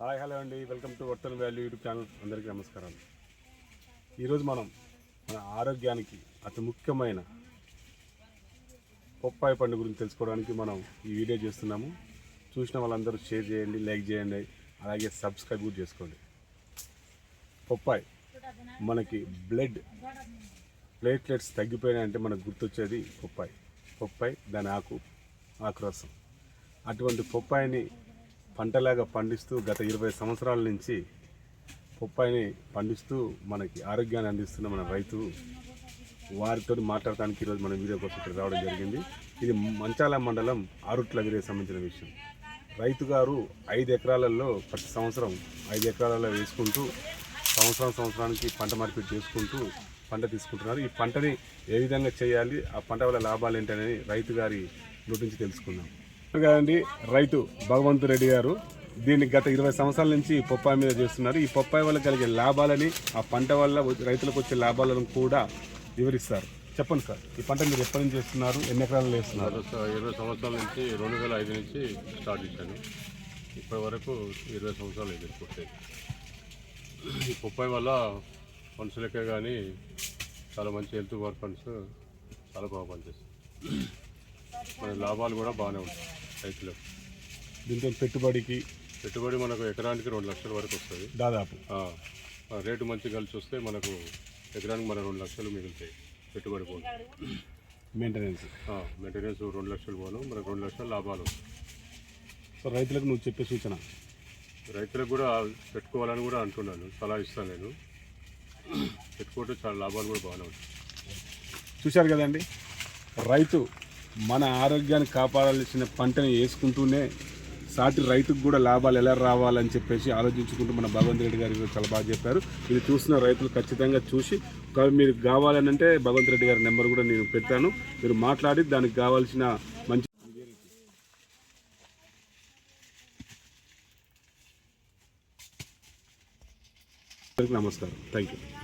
Hi hello అండి. Welcome to Vartan value YouTube channel. అందరికీ నమస్కారం ఈరోజు మనం మన ఆరోగ్యానికి అతి ముఖ్యమైన బొప్పాయి పండు గురించి తెలుసుకోవడానికి మనం ఈ వీడియో చేస్తున్నాము. చూసిన వాళ్ళందరూ షేర్ చేయండి లైక్ చేయండి అలాగే సబ్స్క్రైబ్ కూడా చేసుకోండి. బొప్పాయి మనకి బ్లడ్ ప్లేట్లెట్స్ తగ్గిపోయినాయంటే మనకు గుర్తొచ్చేది బొప్పాయి బొప్పాయి దాని ఆకు ఆకురసం అటువంటి బొప్పాయిని పంటలాగా పండిస్తూ గత ఇరవై సంవత్సరాల నుంచి పొప్పాయిని పండిస్తూ మనకి ఆరోగ్యాన్ని అందిస్తున్న మన రైతు వారితో మాట్లాడటానికి ఈరోజు మనం వీడియో కోసం ఇక్కడ రావడం జరిగింది. ఇది మంచాల మండలం ఆరుట్ల వీరే సంబంధించిన విషయం. రైతు గారు ఐదు ఎకరాలలో ప్రతి సంవత్సరం ఐదు ఎకరాలలో వేసుకుంటూ సంవత్సరం సంవత్సరానికి పంట మార్పిడి చేసుకుంటూ పంట తీసుకుంటున్నారు. ఈ పంటని ఏ విధంగా చేయాలి ఆ పంట వల్ల లాభాలు ఏంటనేది రైతు గారి నోటి నుంచి తెలుసుకుందాం. కదండి రైతు భగవంతు రెడ్డి గారు దీన్ని గత ఇరవై సంవత్సరాల నుంచి ఈ పొప్పాయి మీద చేస్తున్నారు. ఈ పొప్పాయి వల్ల కలిగే లాభాలని ఆ పంట వల్ల రైతులకు వచ్చే లాభాలను కూడా వివరిస్తారు. చెప్పండి సార్ ఈ పంట మీరు ఎప్పటి నుంచి చేస్తున్నారు ఎన్ని ఎకరాలు వేస్తున్నారు? ఇరవై సంవత్సరాల నుంచి రెండు వేల ఐదు నుంచి స్టార్ట్ చేశాను. ఇప్పటి వరకు ఇరవై సంవత్సరాలు అయింది పూర్తయి ఈ పొప్పాయి వల్ల మనుషులకే కానీ చాలా మంచి హెల్త్ వర్క్ ఫండ్స్ చాలా బాగా పనిచేస్తాయి. మన లాభాలు కూడా బాగానే ఉంటాయి. రైతులకు దీంతో పెట్టుబడికి పెట్టుబడి మనకు ఎకరానికి రెండు లక్షల వరకు వస్తుంది. దాదాపు. రేటు మంచి కలిసి వస్తే మనకు ఎకరానికి మన రెండు లక్షలు మిగులుతాయి పెట్టుబడి పోను. మెయింటెనెన్స్ మెయింటెనెన్స్ రెండు లక్షలు పోను మనకు రెండు లక్షల లాభాలు సో రైతులకు నువ్వు చెప్పే సూచన? రైతులకు కూడా పెట్టుకోవాలని కూడా అంటున్నాను సలహా ఇస్తాను నేను. పెట్టుకుంటే చాలా లాభాలు కూడా బాగానే ఉంటాయి. చూశారు కదండి? రైతు మన ఆరోగ్యాన్ని కాపాడాల్సిన పంటని వేసుకుంటూనే సాటి రైతుకు కూడా లాభాలు ఎలా రావాలని చెప్పేసి ఆలోచించుకుంటూ మన భగవంత్ రెడ్డి గారు చాలా బాగా చెప్పారు. ఇది చూసిన రైతులు ఖచ్చితంగా చూసి మీరు కావాలని అంటే భగవంత్ రెడ్డి గారి నెంబర్ కూడా నేను పెట్టాను. మీరు మాట్లాడి దానికి కావాల్సిన మంచి నమస్కారం. Thank you